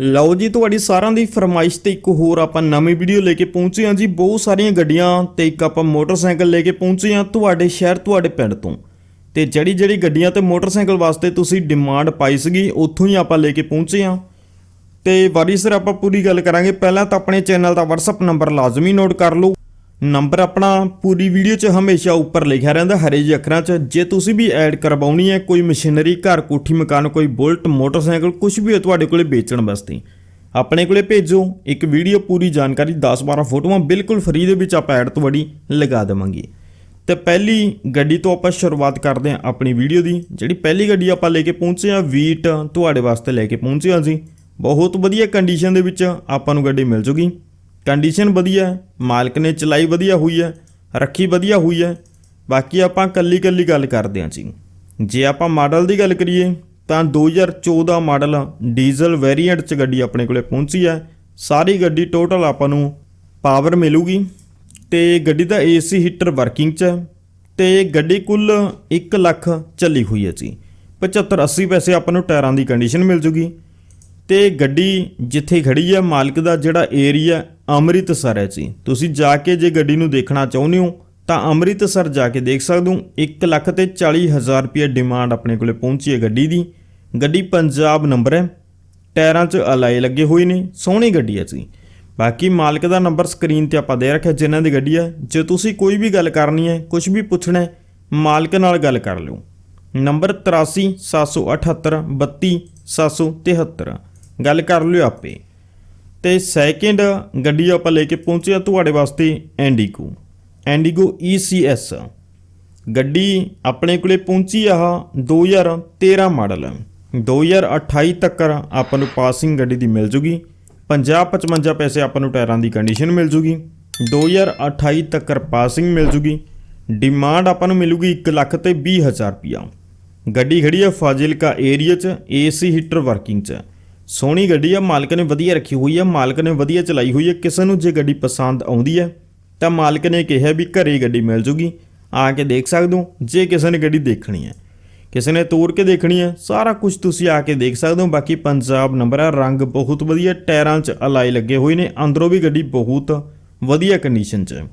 ਲਓ ਜੀ, ਤੁਹਾਡੀ ਸਾਰਿਆਂ ਦੀ ਫਰਮਾਇਸ਼ ਤੇ ਇੱਕ ਹੋਰ ਆਪਾਂ ਨਵੀਂ ਵੀਡੀਓ ਲੈ ਕੇ ਪਹੁੰਚੇ ਹਾਂ ਜੀ। ਬਹੁਤ ਸਾਰੀਆਂ ਗੱਡੀਆਂ ਤੇ ਇੱਕ ਆਪਾਂ ਮੋਟਰਸਾਈਕਲ ਲੈ ਕੇ ਪਹੁੰਚੇ ਹਾਂ ਤੁਹਾਡੇ ਸ਼ਹਿਰ, ਤੁਹਾਡੇ ਪਿੰਡ ਤੋਂ। ਤੇ ਜਿਹੜੀ ਜਿਹੜੀ ਗੱਡੀਆਂ ਤੇ ਮੋਟਰਸਾਈਕਲ ਵਾਸਤੇ ਤੁਸੀਂ ਡਿਮਾਂਡ ਪਾਈ ਸੀਗੀ, ਉੱਥੋਂ ਹੀ ਆਪਾਂ ਲੈ ਕੇ ਪਹੁੰਚੇ ਹਾਂ। ਤੇ ਵਾਰੀ ਸਰ ਆਪਾਂ ਪੂਰੀ ਗੱਲ ਕਰਾਂਗੇ। ਪਹਿਲਾਂ ਤਾਂ ਆਪਣੇ ਚੈਨਲ ਦਾ WhatsApp ਨੰਬਰ ਲਾਜ਼ਮੀ ਨੋਟ ਕਰ ਲਓ। ਨੰਬਰ ਆਪਣਾ ਪੂਰੀ ਵੀਡੀਓ 'ਚ ਹਮੇਸ਼ਾ ਉੱਪਰ ਲਿਖਿਆ ਰਹਿੰਦਾ, ਹਰੇ ਜਿਹੇ ਅੱਖਰਾਂ 'ਚ। ਜੇ ਤੁਸੀਂ ਵੀ ਐਡ ਕਰਵਾਉਣੀ ਹੈ, ਕੋਈ ਮਸ਼ੀਨਰੀ, ਘਰ, ਕੋਠੀ, ਮਕਾਨ, ਕੋਈ ਬੁਲਟ, ਮੋਟਰਸਾਈਕਲ ਕੁਝ ਵੀ ਹੈ, ਤੁਹਾਡੇ ਕੋਲੇ ਵੇਚਣ ਵਾਸਤੇ। ਆਪਣੇ ਕੋਲੇ ਭੇਜੋ, ਇੱਕ ਵੀਡੀਓ ਪੂਰੀ ਜਾਣਕਾਰੀ 10-12 ਫੋਟੋਆਂ ਬਿਲਕੁਲ ਫ੍ਰੀ ਦੇ ਵਿੱਚ ਆਪਾਂ ਐਡ ਤੁਹਾਡੀ ਲਗਾ ਦੇਵਾਂਗੇ। ਤੇ ਪਹਿਲੀ ਗੱਡੀ ਤੋਂ ਆਪਾਂ ਸ਼ੁਰੂਆਤ ਕਰਦੇ ਹਾਂ ਆਪਣੀ ਵੀਡੀਓ ਦੀ, ਜਿਹੜੀ ਪਹਿਲੀ ਗੱਡੀ ਆਪਾਂ ਲੈ ਕੇ ਪਹੁੰਚੇ ਹਾਂ, ਵੀਟ ਤੁਹਾਡੇ ਵਾਸਤੇ ਲੈ ਕੇ ਪਹੁੰਚੇ ਹਾਂ ਜੀ ਬਹੁਤ ਵਧੀਆ ਕੰਡੀਸ਼ਨ ਦੇ ਵਿੱਚ ਆਪਾਂ ਨੂੰ ਗੱਡੀ ਮਿਲ ਜੂਗੀ। ਕੰਡੀਸ਼ਨ ਵਧੀਆ ਹੈ, ਮਾਲਕ ਨੇ ਚਲਾਈ ਵਧੀਆ ਹੋਈ ਹੈ, ਰੱਖੀ ਵਧੀਆ ਹੋਈ ਹੈ। ਬਾਕੀ ਆਪਾਂ ਕੱਲੀ ਕੱਲੀ ਗੱਲ ਕਰਦੇ ਹਾਂ ਜੀ। ਜੇ ਆਪਾਂ ਮਾਡਲ ਦੀ ਗੱਲ ਕਰੀਏ, ਤਾਂ 2014 ਮਾਡਲ ਡੀਜ਼ਲ ਵੇਰੀਐਂਟ ਚ ਗੱਡੀ ਆਪਣੇ ਕੋਲੇ ਪਹੁੰਚੀ ਹੈ। ਸਾਰੀ ਗੱਡੀ ਟੋਟਲ ਆਪਾਂ ਨੂੰ ਪਾਵਰ ਮਿਲੂਗੀ ਤੇ ਗੱਡੀ ਦਾ ਏਸੀ ਹੀਟਰ ਵਰਕਿੰਗ ਚ ਹੈ ਤੇ ਗੱਡੀ ਕੁੱਲ 1 ਲੱਖ ਚੱਲੀ ਹੋਈ ਹੈ ਜੀ। 75 80 ਪੈਸੇ ਆਪਾਂ ਨੂੰ ਟਾਇਰਾਂ ਦੀ ਕੰਡੀਸ਼ਨ ਮਿਲ ਜੂਗੀ। ਤੇ ਗੱਡੀ ਜਿੱਥੇ ਖੜੀ ਹੈ ਮਾਲਕ ਦਾ ਜਿਹੜਾ ਏਰੀਆ ਅੰਮ੍ਰਿਤਸਰ ਹੈ ਜੀ। ਤੁਸੀਂ ਜਾ ਕੇ ਜੇ ਗੱਡੀ ਨੂੰ ਦੇਖਣਾ ਚਾਹੁੰਦੇ ਹੋ, ਤਾਂ ਅੰਮ੍ਰਿਤਸਰ ਜਾ ਕੇ ਦੇਖ ਸਕਦੇ ਹੋ। 1 ਲੱਖ ਤੇ 40 ਹਜ਼ਾਰ ਰੁਪਏ ਡਿਮਾਂਡ ਆਪਣੇ ਕੋਲੇ ਪਹੁੰਚੀ ਹੈ ਗੱਡੀ ਦੀ। ਗੱਡੀ ਪੰਜਾਬ ਨੰਬਰ ਹੈ। ਟਾਇਰਾਂ 'ਚ ਅਲਾਈ ਲੱਗੇ ਹੋਏ ਨੇ, ਸੋਹਣੀ ਗੱਡੀ ਹੈ ਜੀ। ਬਾਕੀ ਮਾਲਕ ਦਾ ਨੰਬਰ ਸਕਰੀਨ ਤੇ ਆਪਾਂ ਦੇ ਰੱਖਿਆ, ਜਿਨ੍ਹਾਂ ਦੀ ਗੱਡੀ ਹੈ। ਜੇ ਤੁਸੀਂ ਕੋਈ ਵੀ ਗੱਲ ਕਰਨੀ ਹੈ ਕੁਝ ਵੀ ਪੁੱਛਣਾ ਹੈ, ਮਾਲਕ ਨਾਲ ਗੱਲ ਕਰ ਲਿਓ। ਨੰਬਰ 83 778 32773 ਗੱਲ ਕਰ ਲਿਓ ਆਪੇ। ਤੇ ਸੈਕਿੰਡ ਗੱਡੀ ਆਪਾਂ ਲੈ ਕੇ ਪਹੁੰਚੇ ਆ ਤੁਹਾਡੇ ਵਾਸਤੇ ਐਂਡੀਗੋ ਐਂਡੀਗੋ ECS ਗੱਡੀ ਆਪਣੇ ਕੋਲੇ ਪਹੁੰਚੀ ਆ 2013 ਮਾਡਲ। 2028 ਤੱਕ ਆਪਾਂ ਨੂੰ ਪਾਸਿੰਗ ਗੱਡੀ ਦੀ ਮਿਲ ਜੂਗੀ। 50 55 ਪੈਸੇ ਆਪਾਂ ਨੂੰ ਟਾਇਰਾਂ ਦੀ ਕੰਡੀਸ਼ਨ ਮਿਲ ਜੂਗੀ। 2028 ਤੱਕ ਪਾਸਿੰਗ ਮਿਲ ਜੂਗੀ। ਡਿਮਾਂਡ ਆਪਾਂ ਨੂੰ ਮਿਲੂਗੀ 1 ਲੱਖ ਤੇ 20 ਹਜ਼ਾਰ ਰੁਪਿਆ ਗੱਡੀ ਖੜੀ ਆ ਫਾਜ਼ਿਲਕਾ ਏਰੀਆ 'ਚ ਏਸੀ ਹੀਟਰ ਵਰਕਿੰਗ 'ਚ। ਸੋਹਣੀ ਗੱਡੀ ਆ, ਮਾਲਕ ਨੇ ਵਧੀਆ ਰੱਖੀ ਹੋਈ ਆ, ਮਾਲਕ ਨੇ ਵਧੀਆ ਚਲਾਈ ਹੋਈ ਹੈ ਕਿਸੇ ਨੂੰ ਜੇ ਗੱਡੀ ਪਸੰਦ ਆਉਂਦੀ ਹੈ ਤਾਂ ਮਾਲਕ ਨੇ ਕਿਹਾ ਵੀ ਘਰੇ ਗੱਡੀ ਮਿਲ ਜੂਗੀ। ਆ ਕੇ ਦੇਖ ਸਕਦੇ ਹੋ, ਜੇ ਕਿਸੇ ਨੇ ਗੱਡੀ ਦੇਖਣੀ ਹੈ ਕਿਸੇ ਨੇ ਤੋੜ ਕੇ ਦੇਖਣੀ ਹੈ ਸਾਰਾ ਕੁਝ ਤੁਸੀਂ ਆ ਕੇ ਦੇਖ ਸਕਦੇ ਹੋ। ਬਾਕੀ ਪੰਜਾਬ ਨੰਬਰ ਆ, ਰੰਗ ਬਹੁਤ ਵਧੀਆ, ਟਾਇਰਾਂ 'ਚ ਅਲਾਈ ਲੱਗੇ ਹੋਏ ਨੇ, ਅੰਦਰੋਂ ਵੀ ਗੱਡੀ ਬਹੁਤ ਵਧੀਆ ਕੰਡੀਸ਼ਨ 'ਚ। ਹੈ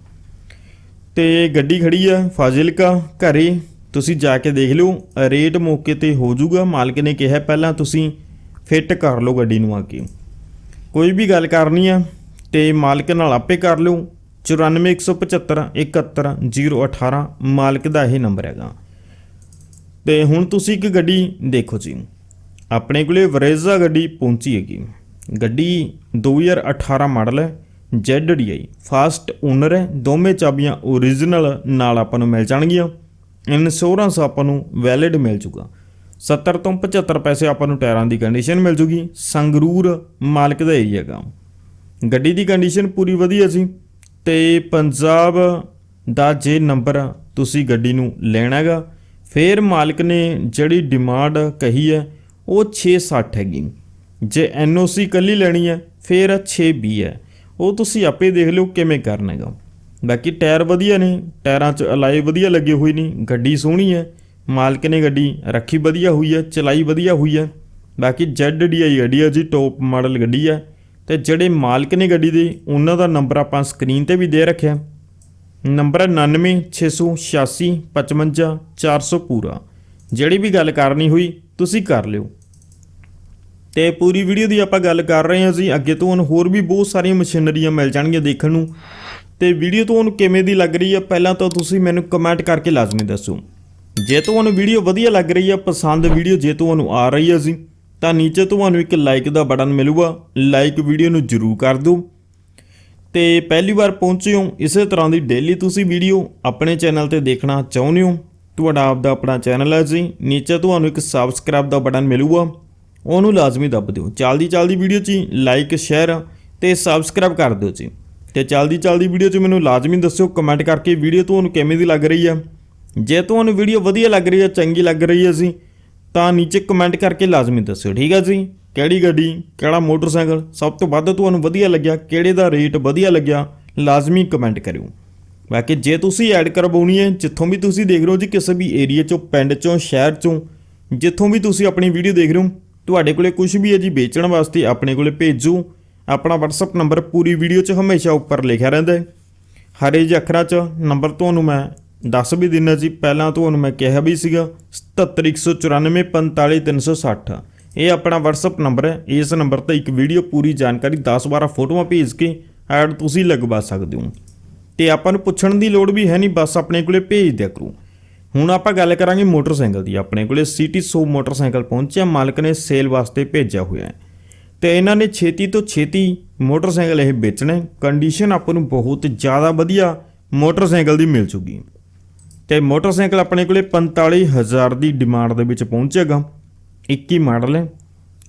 ਤੇ ਗੱਡੀ ਖੜੀ ਆ, ਫਾਜ਼ਿਲਕਾ, ਘਰੇ। ਤੁਸੀਂ ਜਾ ਕੇ ਦੇਖ ਲਿਓ, ਰੇਟ ਮੌਕੇ ਤੇ ਹੋ ਜਾਊਗਾ ਮਾਲਕ ਨੇ ਕਿਹਾ ਪਹਿਲਾਂ ਤੁਸੀਂ ਫਿੱਟ ਕਰ ਲਓ ਗੱਡੀ ਨੂੰ ਆ ਕੇ। ਕੋਈ ਵੀ ਗੱਲ ਕਰਨੀ ਆ, ਤੇ ਮਾਲਕ ਨਾਲ ਆਪੇ ਕਰ ਲਿਓ। 94175 71018 ਮਾਲਕ ਦਾ ਇਹ ਨੰਬਰ ਹੈਗਾ। ਤੇ ਹੁਣ ਤੁਸੀਂ ਇੱਕ ਗੱਡੀ ਦੇਖੋ ਜੀ। ਆਪਣੇ ਕੋਲੇ ਵਰੇਜ਼ਾ ਗੱਡੀ ਪਹੁੰਚੀ ਹੈਗੀ। ਗੱਡੀ 2018 ਮਾਡਲ ਹੈ ZDI ਫਾਸਟ ਓਨਰ ਹੈ। ਦੋਵੇਂ ਚਾਬੀਆਂ ਓਰੀਜਨਲ ਨਾਲ ਆਪਾਂ ਨੂੰ ਮਿਲ ਜਾਣਗੀਆਂ। ਇੰਸ਼ੋਰੈਂਸ ਆਪਾਂ ਨੂੰ ਵੈਲਿਡ ਮਿਲ ਜੂਗਾ। 70 ਤੋਂ 75 ਪੈਸੇ ਆਪਾਂ ਨੂੰ ਟਾਇਰਾਂ ਦੀ ਕੰਡੀਸ਼ਨ ਮਿਲ ਜੂਗੀ, ਸੰਗਰੂਰ ਮਾਲਕ ਦਾ ਏਰੀਆ ਹੈਗਾ ਗੱਡੀ ਦੀ ਕੰਡੀਸ਼ਨ ਪੂਰੀ ਵਧੀਆ ਸੀ ਤੇ ਪੰਜਾਬ ਦਾ ਜੇ ਨੰਬਰ ਤੁਸੀਂ ਗੱਡੀ ਨੂੰ ਲੈਣਾ ਹੈਗਾ, ਫਿਰ ਮਾਲਕ ਨੇ ਜਿਹੜੀ ਡਿਮਾਂਡ ਕਹੀ ਹੈ, ਉਹ 660 ਹੈਗੀ। ਜੇ ਐਨਓਸੀ ਕੱਲੀ ਲੈਣੀ ਹੈ, ਫਿਰ 620 ਹੈ। ਉਹ ਤੁਸੀਂ ਆਪੇ ਦੇਖ ਲਿਓ ਕਿਵੇਂ ਕਰਨਾ ਹੈਗਾ। ਬਾਕੀ ਟਾਇਰ ਵਧੀਆ ਨੇ, ਟਾਇਰਾਂ 'ਚ ਅਲਾਈ ਵਧੀਆ ਲੱਗੇ ਹੋਏ ਨੇ, ਗੱਡੀ ਸੋਹਣੀ ਹੈ। ਮਾਲਕ ਨੇ ਗੱਡੀ ਰੱਖੀ, ਵਧੀਆ ਹੋਈ ਹੈ, ਚਲਾਈ ਵਧੀਆ ਹੋਈ ਹੈ। ਬਾਕੀ ZDI ਗੱਡੀ ਹੈ ਜੀ ਟੌਪ ਮਾਡਲ ਗੱਡੀ ਹੈ। ਤੇ ਜਿਹੜੇ ਮਾਲਕ ਨੇ ਗੱਡੀ ਦੇ, ਉਹਨਾਂ ਦਾ ਨੰਬਰ ਆਪਾਂ ਸਕਰੀਨ ਤੇ ਵੀ ਦੇ ਰੱਖਿਆ। ਨੰਬਰ ਹੈ 9968655400 ਪੂਰਾ। ਜਿਹੜੀ ਵੀ ਗੱਲ ਕਰਨੀ ਹੋਈ, ਤੁਸੀਂ ਕਰ ਲਿਓ। ਤੇ ਪੂਰੀ ਵੀਡੀਓ ਦੀ ਆਪਾਂ ਗੱਲ ਕਰ ਰਹੇ ਹਾਂ ਜੀ, ਅੱਗੇ ਤੋਂ ਹੁਣ ਹੋਰ ਵੀ ਬਹੁਤ ਸਾਰੀਆਂ ਮਸ਼ੀਨਰੀਆਂ ਮਿਲ ਜਾਣਗੀਆਂ ਦੇਖਣ ਨੂੰ। ਤੇ ਵੀਡੀਓ ਤੁਹਾਨੂੰ ਕਿਵੇਂ ਦੀ ਲੱਗ ਰਹੀ ਹੈ, ਪਹਿਲਾਂ ਤਾਂ ਤੁਸੀਂ ਮੈਨੂੰ ਕਮੈਂਟ ਕਰਕੇ ਲਾਜ਼ਮੀ ਦੱਸੋ। ਜੇ ਤੁਹਾਨੂੰ ਵੀਡੀਓ ਵਧੀਆ ਲੱਗ ਰਹੀ ਹੈ ਪਸੰਦ ਵੀਡੀਓ ਜੇ ਤੁਹਾਨੂੰ ਆ ਰਹੀ ਹੈ ਜੀ, ਤਾਂ ਨੀਚੇ ਤੁਹਾਨੂੰ ਇੱਕ ਲਾਈਕ ਦਾ ਬਟਨ ਮਿਲੂਗਾ। ਲਾਈਕ ਵੀਡੀਓ ਨੂੰ ਜ਼ਰੂਰ ਕਰ ਦਿਓ। ਤੇ ਪਹਿਲੀ ਵਾਰ ਪਹੁੰਚੇ ਹੋ, ਇਸੇ ਤਰ੍ਹਾਂ ਦੀ ਡੇਲੀ ਤੁਸੀਂ ਵੀਡੀਓ ਆਪਣੇ ਚੈਨਲ ਤੇ ਦੇਖਣਾ ਚਾਹੁੰਦੇ ਹੋ, ਤੁਹਾਡਾ ਆਪ ਦਾ ਆਪਣਾ ਚੈਨਲ ਹੈ ਜੀ। ਨੀਚੇ ਤੁਹਾਨੂੰ ਇੱਕ ਸਬਸਕ੍ਰਾਈਬ ਦਾ ਬਟਨ ਮਿਲੂਗਾ, ਉਹਨੂੰ ਲਾਜ਼ਮੀ ਦੱਬ ਦਿਓ। ਚੱਲਦੀ ਚੱਲਦੀ ਵੀਡੀਓ 'ਚ ਲਾਈਕ ਸ਼ੇਅਰ ਤੇ ਸਬਸਕ੍ਰਾਈਬ ਕਰ ਦਿਓ ਜੀ। ਤੇ ਚੱਲਦੀ ਚੱਲਦੀ ਵੀਡੀਓ 'ਚ ਮੈਨੂੰ ਲਾਜ਼ਮੀ ਦੱਸਿਓ ਕਮੈਂਟ ਕਰਕੇ ਵੀਡੀਓ ਤੁਹਾਨੂੰ ਕਿਵੇਂ ਦੀ ਲੱਗ ਰਹੀ ਹੈ ਜੇ ਤੁਹਾਨੂੰ ਵੀਡੀਓ ਵਧੀਆ ਲੱਗ ਰਹੀ ਹੈ, ਚੰਗੀ ਲੱਗ ਰਹੀ ਹੈ ਜੀ, ਤਾਂ ਨੀਚੇ ਕਮੈਂਟ ਕਰਕੇ ਲਾਜ਼ਮੀ ਦੱਸਿਓ, ਠੀਕ ਹੈ ਜੀ? ਕਿਹੜੀ ਗੱਡੀ, ਕਿਹੜਾ ਮੋਟਰਸਾਈਕਲ, ਸਭ ਤੋਂ ਵੱਧ ਤੁਹਾਨੂੰ ਵਧੀਆ ਲੱਗਿਆ, ਕਿਹੜੇ ਦਾ ਰੇਟ ਵਧੀਆ ਲੱਗਿਆ, ਲਾਜ਼ਮੀ ਕਮੈਂਟ ਕਰਿਓ। ਬਾਕੀ ਜੇ ਤੁਸੀਂ ਐਡ ਕਰਵਾਉਣੀ ਹੈ, ਜਿੱਥੋਂ ਵੀ ਤੁਸੀਂ ਦੇਖ ਰਹੇ ਹੋ ਜੀ, ਕਿਸੇ ਵੀ ਏਰੀਆ ਚੋਂ, ਪਿੰਡ ਚੋਂ, ਸ਼ਹਿਰ ਚੋਂ, ਜਿੱਥੋਂ ਵੀ ਤੁਸੀਂ ਆਪਣੀ ਵੀਡੀਓ ਦੇਖ ਰਹੇ ਹੋ, ਤੁਹਾਡੇ ਕੋਲੇ ਕੁਝ ਵੀ ਹੈ ਜੀ, ਵੇਚਣ ਵਾਸਤੇ ਆਪਣੇ ਕੋਲੇ ਭੇਜੋ। ਆਪਣਾ WhatsApp ਨੰਬਰ ਪੂਰੀ ਵੀਡੀਓ 'ਚ ਹਮੇਸ਼ਾ ਉੱਪਰ ਲਿਖਿਆ ਰਹਿੰਦਾ ਹੈ। ਹਰੇ ਜਿਹੇ ਅੱਖਰਾਂ 'ਚ ਨੰਬਰ ਤੁਹਾਨੂੰ ਮੈਂ ਦੱਸ ਵੀ ਦਿੰਦਾ ਜੀ, ਪਹਿਲਾਂ ਤੁਹਾਨੂੰ ਮੈਂ ਕਿਹਾ ਵੀ ਸੀਗਾ 7714945360 ਇਹ ਆਪਣਾ WhatsApp ਨੰਬਰ ਹੈ। ਇਸ ਨੰਬਰ ਤੇ ਇੱਕ ਵੀਡੀਓ ਪੂਰੀ ਜਾਣਕਾਰੀ 10-12 ਫੋਟੋਆਂ ਭੇਜ ਕੇ ਐਡ ਤੁਸੀਂ ਲਗਵਾ ਸਕਦੇ ਹੋ। ਤੇ ਆਪਾਂ ਨੂੰ ਪੁੱਛਣ ਦੀ ਲੋੜ ਵੀ ਹੈ ਨਹੀਂ, ਬਸ ਆਪਣੇ ਕੋਲੇ ਭੇਜ ਦਿਆ ਕਰੋ। ਹੁਣ ਆਪਾਂ ਗੱਲ ਕਰਾਂਗੇ ਮੋਟਰਸਾਈਕਲ ਦੀ। ਆਪਣੇ ਕੋਲੇ ਸਿਟੀ 100 ਮੋਟਰਸਾਈਕਲ ਪਹੁੰਚਿਆ, ਮਾਲਕ ਨੇ ਸੇਲ ਵਾਸਤੇ ਭੇਜਿਆ ਹੋਇਆ ਹੈ। ਤੇ ਇਹਨਾਂ ਨੇ ਛੇਤੀ ਤੋਂ ਛੇਤੀ ਮੋਟਰਸਾਈਕਲ ਇਹ ਵੇਚਣਾ ਕੰਡੀਸ਼ਨ ਆਪਾਂ ਨੂੰ ਬਹੁਤ ਜ਼ਿਆਦਾ ਵਧੀਆ ਮੋਟਰਸਾਈਕਲ ਦੀ ਮਿਲ ਚੁੱਗੀ ਤੇ ਮੋਟਰਸਾਈਕਲ ਆਪਣੇ ਕੋਲੇ 45000 ਦੀ ਡਿਮਾਂਡ ਦੇ ਵਿੱਚ ਪਹੁੰਚੇਗਾ। 21 ਮਾਡਲ ਹੈ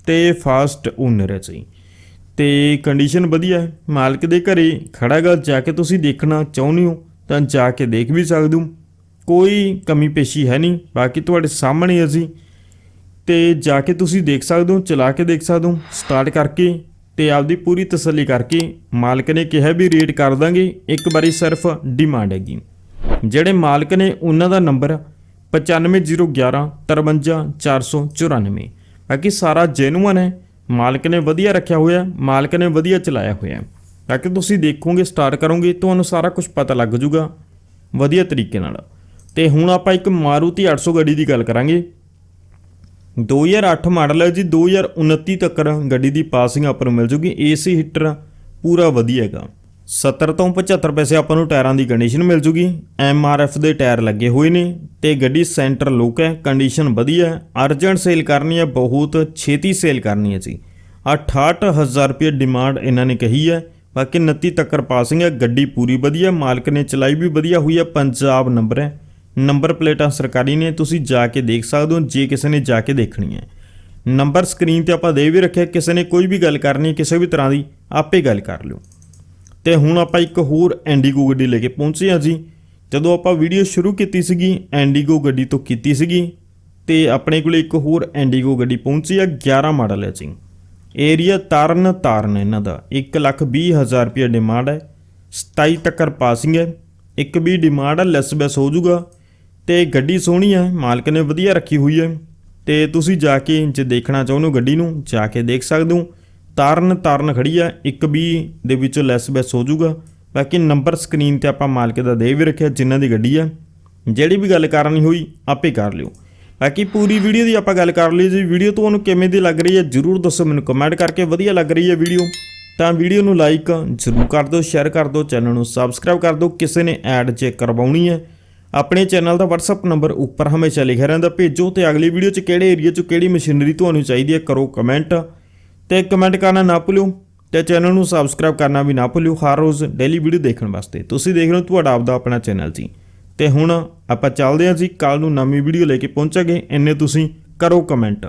ਤੇ ਫਾਸਟ ਓਨਰ ਹੈ ਜੀ ਤੇ ਕੰਡੀਸ਼ਨ ਵਧੀਆ ਹੈ, ਮਾਲਕ ਦੇ ਘਰੇ ਖੜਾਗਾ ਜਾ ਕੇ ਤੁਸੀਂ ਦੇਖਣਾ ਚਾਹੁੰਦੇ ਹੋ ਤਾਂ ਜਾ ਕੇ ਦੇਖ ਵੀ ਸਕਦੇ ਹੋ। ਕੋਈ ਕਮੀ ਪੇਸ਼ੀ ਹੈ ਨਹੀਂ, ਬਾਕੀ ਤੁਹਾਡੇ ਸਾਹਮਣੇ ਅਸੀਂ। ਜੀ ਤੇ ਜਾ ਕੇ ਤੁਸੀਂ ਦੇਖ ਸਕਦੇ ਹੋ, ਚਲਾ ਕੇ ਦੇਖ ਸਕਦੇ ਹੋ ਸਟਾਰਟ ਕਰਕੇ ਤੇ ਆਪਦੀ ਪੂਰੀ ਤਸੱਲੀ ਕਰਕੇ ਮਾਲਕ ਨੇ ਕਿਹਾ ਵੀ ਰੇਟ ਕਰ ਦਾਂਗੇ, ਇੱਕ ਵਾਰੀ ਸਿਰਫ ਡਿਮਾਂਡ ਹੈਗੀ। ਜਿਹੜੇ ਮਾਲਕ ਨੇ ਉਹਨਾਂ ਦਾ ਨੰਬਰ 95011 53494 ਬਾਕੀ ਸਾਰਾ ਜੈਨੂਅਨ ਹੈ। ਮਾਲਕ ਨੇ ਵਧੀਆ ਰੱਖਿਆ ਹੋਇਆ ਮਾਲਕ ਨੇ ਵਧੀਆ ਚਲਾਇਆ ਹੋਇਆ ਹੈ। ਬਾਕੀ ਤੁਸੀਂ ਦੇਖੋਗੇ ਸਟਾਰਟ ਕਰੋਗੇ, ਤੁਹਾਨੂੰ ਸਾਰਾ ਕੁਝ ਪਤਾ ਲੱਗ ਜਾਊਗਾ ਵਧੀਆ ਤਰੀਕੇ ਨਾਲ। ਤੇ ਹੁਣ ਆਪਾਂ ਇੱਕ ਮਾਰੂਤੀ 800 ਗੱਡੀ ਦੀ ਗੱਲ ਕਰਾਂਗੇ। 2008 ਮਾਡਲ ਹੈ ਜੀ। 2029 ਤੱਕ ਗੱਡੀ ਦੀ ਪਾਸਿੰਗ ਆਪਾਂ ਨੂੰ ਮਿਲ ਜੂਗੀ। ਏਸੀ ਹੀਟਰ ਪੂਰਾ ਵਧੀਆ ਹੈਗਾ। 70 ਤੋਂ 75 ਪੈਸੇ ਆਪਾਂ ਨੂੰ ਟਾਇਰਾਂ ਦੀ ਕੰਡੀਸ਼ਨ ਮਿਲ ਜੂਗੀ। ਐਫ ਦੇ ਟਾਇਰ ਲੱਗੇ ਹੋਏ ਨੇ ਤੇ ਗੱਡੀ ਸੈਂਟਰ ਲੁੱਕ ਹੈ ਕੰਡੀਸ਼ਨ ਵਧੀਆ ਅਰਜੈਂਟ ਸੇਲ ਕਰਨੀ ਹੈ, ਬਹੁਤ ਛੇਤੀ ਸੇਲ ਕਰਨੀ ਹੈ ਜੀ। 68000 ਰੁਪਏ ਡਿਮਾਂਡ ਇਹਨਾਂ ਨੇ ਕਹੀ ਹੈ। ਬਾਕੀ 29 ਤੱਕਰ ਪਾਸਿੰਗ ਹੈ, ਗੱਡੀ ਪੂਰੀ ਵਧੀਆ, ਮਾਲਕ ਨੇ ਚਲਾਈ ਵੀ ਵਧੀਆ ਹੋਈ ਹੈ, ਪੰਜਾਬ ਨੰਬਰ ਹੈ। ਨੰਬਰ ਪਲੇਟਾਂ ਸਰਕਾਰੀ ਨੇ, ਤੁਸੀਂ ਜਾ ਕੇ ਦੇਖ ਸਕਦੇ ਹੋ, ਜੇ ਕਿਸੇ ਨੇ ਜਾ ਕੇ ਦੇਖਣੀ ਹੈ। ਨੰਬਰ ਸਕਰੀਨ ਤੇ ਆਪਾਂ ਦੇ ਵੀ ਰੱਖਿਆ, ਕਿਸੇ ਨੇ ਕੋਈ ਵੀ ਗੱਲ ਕਰਨੀ, ਕਿਸੇ ਵੀ ਤਰ੍ਹਾਂ ਦੀ, ਆਪੇ ਗੱਲ ਕਰ ਲਿਓ। ਤੇ ਹੁਣ ਆਪਾਂ ਇੱਕ ਹੋਰ ਐਂਡੀਗੋ ਗੱਡੀ ਲੈ ਕੇ ਪਹੁੰਚੇ ਹਾਂ ਜੀ। ਜਦੋਂ ਆਪਾਂ ਵੀਡੀਓ ਸ਼ੁਰੂ ਕੀਤੀ ਸੀਗੀ, ਐਂਡੀਗੋ ਗੱਡੀ ਤੋਂ ਕੀਤੀ ਸੀਗੀ, ਤੇ ਆਪਣੇ ਕੋਲੇ ਇੱਕ ਹੋਰ ਐਂਡੀਗੋ ਗੱਡੀ ਪਹੁੰਚੀ ਆ 11 ਮਾਡਲ ਹੈ ਜੀ। ਏਰੀਆ ਤਾਰਨ ਤਾਰਨ ਇਹਨਾਂ ਦਾ। 120000 ਰੁਪਏ ਡਿਮਾਂਡ ਹੈ 27 ਤੱਕਰ ਪਾਸਿੰਗ ਹੈ, ਇੱਕ ਵੀ ਡਿਮਾਂਡ ਹੈ ਲੈਸ ਬੈਸ ਹੋ ਜਾਊਗਾ। ਤੇ ਗੱਡੀ ਸੋਹਣੀ ਹੈ, ਮਾਲਕ ਨੇ ਵਧੀਆ ਰੱਖੀ ਹੋਈ ਹੈ। ਤੇ ਤੁਸੀਂ ਜਾ ਕੇ ਜੇ ਦੇਖਣਾ ਚਾਹੁੰਦੇ ਹੋ ਗੱਡੀ ਨੂੰ, ਜਾ ਕੇ ਦੇਖ ਸਕਦੇ ਹੋ। ਤਾਰਨ ਤਾਰਨ ਖੜੀ ਆ, ਇੱਕ ਵੀ ਦੇ ਵਿੱਚੋਂ ਲੈਸ ਬੈਸ ਹੋ ਜਾਊਗਾ। ਬਾਕੀ ਨੰਬਰ ਸਕਰੀਨ ਤੇ ਆਪਾਂ ਮਾਲਕ ਦਾ ਦੇ ਵੀ ਰੱਖਿਆ, ਜਿਨ੍ਹਾਂ ਦੀ ਗੱਡੀ ਆ। ਜਿਹੜੀ ਵੀ ਗੱਲ ਕਰਨੀ ਹੋਈ, ਆਪੇ ਕਰ ਲਿਓ। ਬਾਕੀ ਪੂਰੀ ਵੀਡੀਓ ਦੀ ਆਪਾਂ ਗੱਲ ਕਰ ਲਈ ਜੀ। ਵੀਡੀਓ ਤੁਹਾਨੂੰ ਕਿਵੇਂ ਦੀ ਲੱਗ ਰਹੀ ਹੈ ਜਰੂਰ ਦੱਸੋ ਮੈਨੂੰ ਕਮੈਂਟ ਕਰਕੇ। ਵਧੀਆ ਲੱਗ ਰਹੀ ਹੈ ਵੀਡੀਓ, ਤਾਂ ਵੀਡੀਓ ਨੂੰ ਲਾਈਕ ਜਰੂਰ ਕਰ ਦਿਓ ਸ਼ੇਅਰ ਕਰ ਦਿਓ ਚੈਨਲ ਨੂੰ ਸਬਸਕ੍ਰਾਈਬ ਕਰ ਦਿਓ। ਕਿਸੇ ਨੇ ਐਡ ਚੈੱਕ ਕਰਵਾਉਣੀ ਹੈ ਆਪਣੇ ਚੈਨਲ ਦਾ WhatsApp ਨੰਬਰ ਉੱਪਰ ਹਮੇਸ਼ਾ ਲਿਖਿਆ ਰਹਿੰਦਾ। ਭੇਜੋ ਤੇ ਅਗਲੀ ਵੀਡੀਓ 'ਚ ਕਿਹੜੇ ਏਰੀਆ 'ਚ ਕਿਹੜੀ ਮਸ਼ੀਨਰੀ ਤੁਹਾਨੂੰ ਚਾਹੀਦੀ ਹੈ ਕਰੋ ਕਮੈਂਟ ਤੇ ਕਮੈਂਟ ਕਰਨਾ ਨਾ ਭੁੱਲਿਓ ਤੇ ਚੈਨਲ ਨੂੰ ਸਬਸਕ੍ਰਾਈਬ ਕਰਨਾ ਵੀ ਨਾ ਭੁੱਲਿਓ ਹਰ ਰੋਜ਼ ਡੇਲੀ ਵੀਡੀਓ ਦੇਖਣ ਵਾਸਤੇ। ਤੁਸੀਂ ਦੇਖ ਰਹੇ ਹੋ ਤੁਹਾਡਾ ਆਪਦਾ ਆਪਣਾ ਚੈਨਲ ਜੀ। ਤੇ ਹੁਣ ਆਪਾਂ ਚੱਲਦੇ ਹਾਂ ਜੀ ਕੱਲ ਨੂੰ ਨਵੀਂ ਵੀਡੀਓ ਲੈ ਕੇ ਪਹੁੰਚਾਂਗੇ। ਇੰਨੇ ਤੁਸੀਂ ਕਰੋ ਕਮੈਂਟ